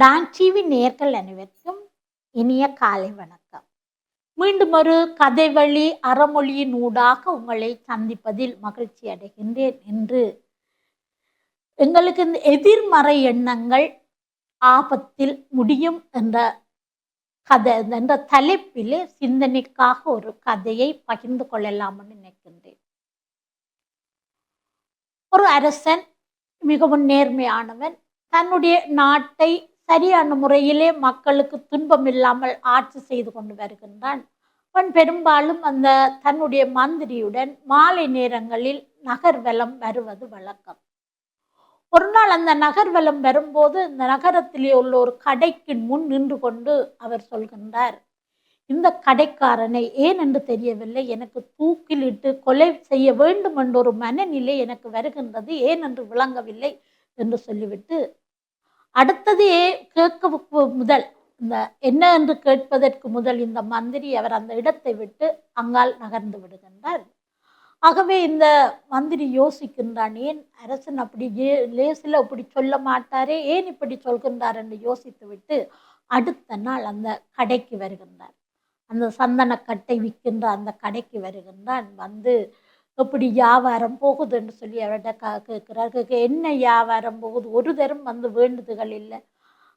Don TV நேர்கள் அனைவருக்கும் இனிய காலை வணக்கம். மீண்டும் ஒரு கதை வழி அறமொழியின் ஊடாக உங்களை சந்திப்பதில் மகிழ்ச்சி அடைகின்றேன் என்று. எங்களுக்கு இந்த எதிர்மறை எண்ணங்கள் ஆபத்தில் முடியும் என்ற கதை என்ற தலைப்பிலே சிந்தனைக்காக ஒரு கதையை பகிர்ந்து கொள்ளலாம்னு நினைக்கின்றேன். ஒரு அரசன் மிகவும் நேர்மையானவன் தன்னுடைய நாட்டை சரியான முறையிலே மக்களுக்கு துன்பம் இல்லாமல் ஆட்சி செய்து கொண்டு வருகின்றான். அவன் பெரும்பாலும் அந்த தன்னுடைய மந்திரியுடன் மாலை நேரங்களில் நகர்வலம் வருவது வழக்கம். ஒரு நாள் அந்த நகர்வலம் வரும்போது இந்த நகரத்திலே உள்ள ஒரு கடைக்கு முன் நின்று கொண்டு அவர் சொல்கின்றார் இந்த கடைக்காரனை ஏன் என்று தெரியவில்லை? எனக்கு தூக்கிலிட்டு கொலை செய்ய வேண்டும் என்ற ஒரு மனநிலை எனக்கு வருகின்றது. ஏன் என்று விளங்கவில்லை? என்று சொல்லிவிட்டு அடுத்தது கேட்க முதல் இந்த என்ன என்று கேட்பதற்கு முதல் இந்த மந்திரி அவர் அந்த இடத்தை விட்டு அங்கால் நகர்ந்து விடுகின்றார். ஆகவே இந்த மந்திரி யோசிக்கின்றான் ஏன் அரசன் அப்படி லேசில் அப்படி சொல்ல மாட்டாரே? ஏன் இப்படி சொல்கின்றார்? என்று யோசித்து விட்டு அடுத்த நாள் அந்த கடைக்கு வருகின்றார். அந்த சந்தனக்கட்டை விற்கின்ற அந்த கடைக்கு வருகின்றான். வந்து எப்படி வியாபாரம் போகுது என்று சொல்லி அவர்கிட்ட கா கேட்கிறார். கேட்க என்ன வியாபாரம் போகுது? ஒரு தரம் வந்து வேண்டுதுகள் இல்லை.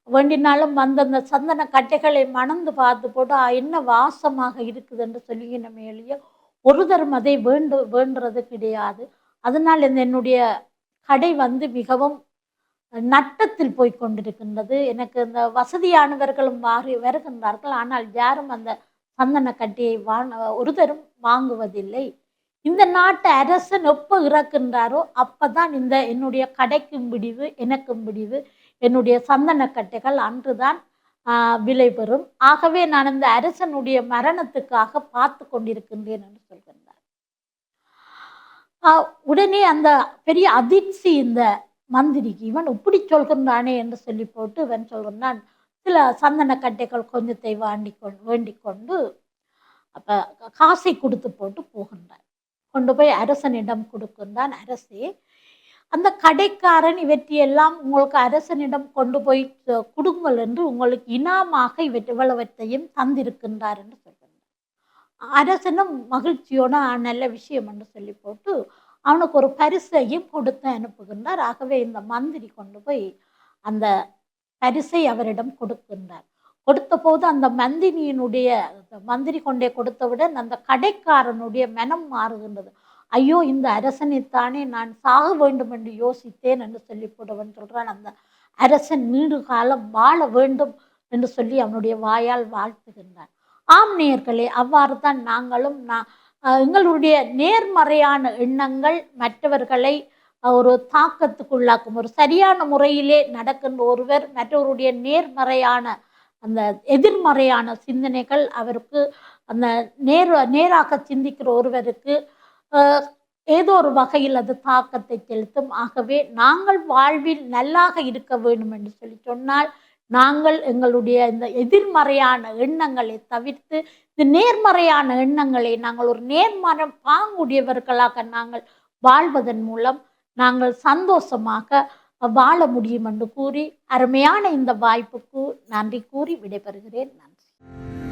வேண்டினாலும் வந்த அந்த சந்தன கட்டைகளை மணந்து பார்த்து போட்டு என்ன வாசமாக இருக்குது என்று நம்ம எழுதியோ ஒரு தரம் அதை வேண்டு வேண்டுறது கிடையாது. அதனால் இந்த என்னுடைய கடை வந்து மிகவும் நட்டத்தில் போய் கொண்டிருக்கின்றது. எனக்கு இந்த வசதியானவர்களும் மாறி வருகின்றார்கள். ஆனால் யாரும் அந்த சந்தன கட்டியை வா ஒரு தரும் வாங்குவதில்லை. இந்த நாட்டு அரசன் எப்போ இறக்கின்றாரோ அப்பதான் இந்த என்னுடைய கடைக்கும் பிடிவு எனக்கும் பிடிவு என்னுடைய சந்தனக்கட்டைகள் அன்றுதான் விலை பெறும். ஆகவே நான் இந்த அரசனுடைய மரணத்துக்காக பார்த்து கொண்டிருக்கின்றேன் என்று சொல்கின்றார். உடனே அந்த பெரிய அதிர்ச்சி இந்த மந்திரிக்கு இவன் இப்படி சொல்கின்றானே என்று சொல்லி போட்டு இவன் சொல்கின்றான் சில சந்தனக்கட்டைகள் கொஞ்சத்தை வாண்டி கொண்டு வேண்டிக் கொண்டு அப்போ காசை கொடுத்து போட்டு போகின்றான் கொண்டு போய் அரசனிடம் கொடுக்குந்தான் அரசே. அந்த கடைக்காரன் இவற்றையெல்லாம் உங்களுக்கு அரசனிடம் கொண்டு போய் கொடுங்கள் என்று உங்களுக்கு இனாமாக இவற் இவ்வளவற்றையும் தந்திருக்கின்றார் என்று சொல்கிறார் அரசனும் மகிழ்ச்சியோட நல்ல விஷயம் என்று சொல்லி போட்டு அவனுக்கு ஒரு பரிசையும் கொடுத்து அனுப்புகின்றார். ஆகவே இந்த மந்திரி கொண்டு போய் அந்த பரிசை அவரிடம் கொடுக்கின்றார். கொடுத்த போது அந்த மந்தினியினுடைய மந்திரி கொண்டே கொடுத்தவுடன் அந்த கடைக்காரனுடைய மனம் மாறுகின்றது. ஐயோ இந்த அரசனைத்தானே நான் சாக வேண்டும் என்று யோசித்தேன் என்று சொல்லி போடுவன் சொல்கிறான் அந்த அரசன். நீடு காலம் வாழ வேண்டும் என்று சொல்லி அவனுடைய வாயால் வாழ்த்துகின்றான். ஆம் நேர்களே அவ்வாறு தான் நாங்களும் நான் எங்களுடைய நேர்மறையான எண்ணங்கள் மற்றவர்களை ஒரு தாக்கத்துக்குள்ளாக்கும் ஒரு சரியான முறையிலே நடக்கின்ற ஒருவர் மற்றவருடைய நேர்மறையான அந்த எதிர்மறையான சிந்தனைகள் அவருக்கு அந்த நேர் நேராக சிந்திக்கிற ஒருவருக்கு ஏதோ ஒரு வகையில் அது தாக்கத்தை செலுத்தும். ஆகவே நாங்கள் வாழ்வில் நல்லாக இருக்க வேண்டும் என்று சொல்லி சொன்னால் நாங்கள் எங்களுடைய இந்த எதிர்மறையான எண்ணங்களை தவிர்த்து இந்த நேர்மறையான எண்ணங்களை நாங்கள் ஒரு நேர்மறை பாங்குடையவர்களாக நாங்கள் வாழ்வதன் மூலம் நாங்கள் சந்தோஷமாக வாழ முடியும் என்று கூறி அருமையான இந்த வாய்ப்புக்கு நன்றி கூறி விடைபெறுகிறேன். நன்றி.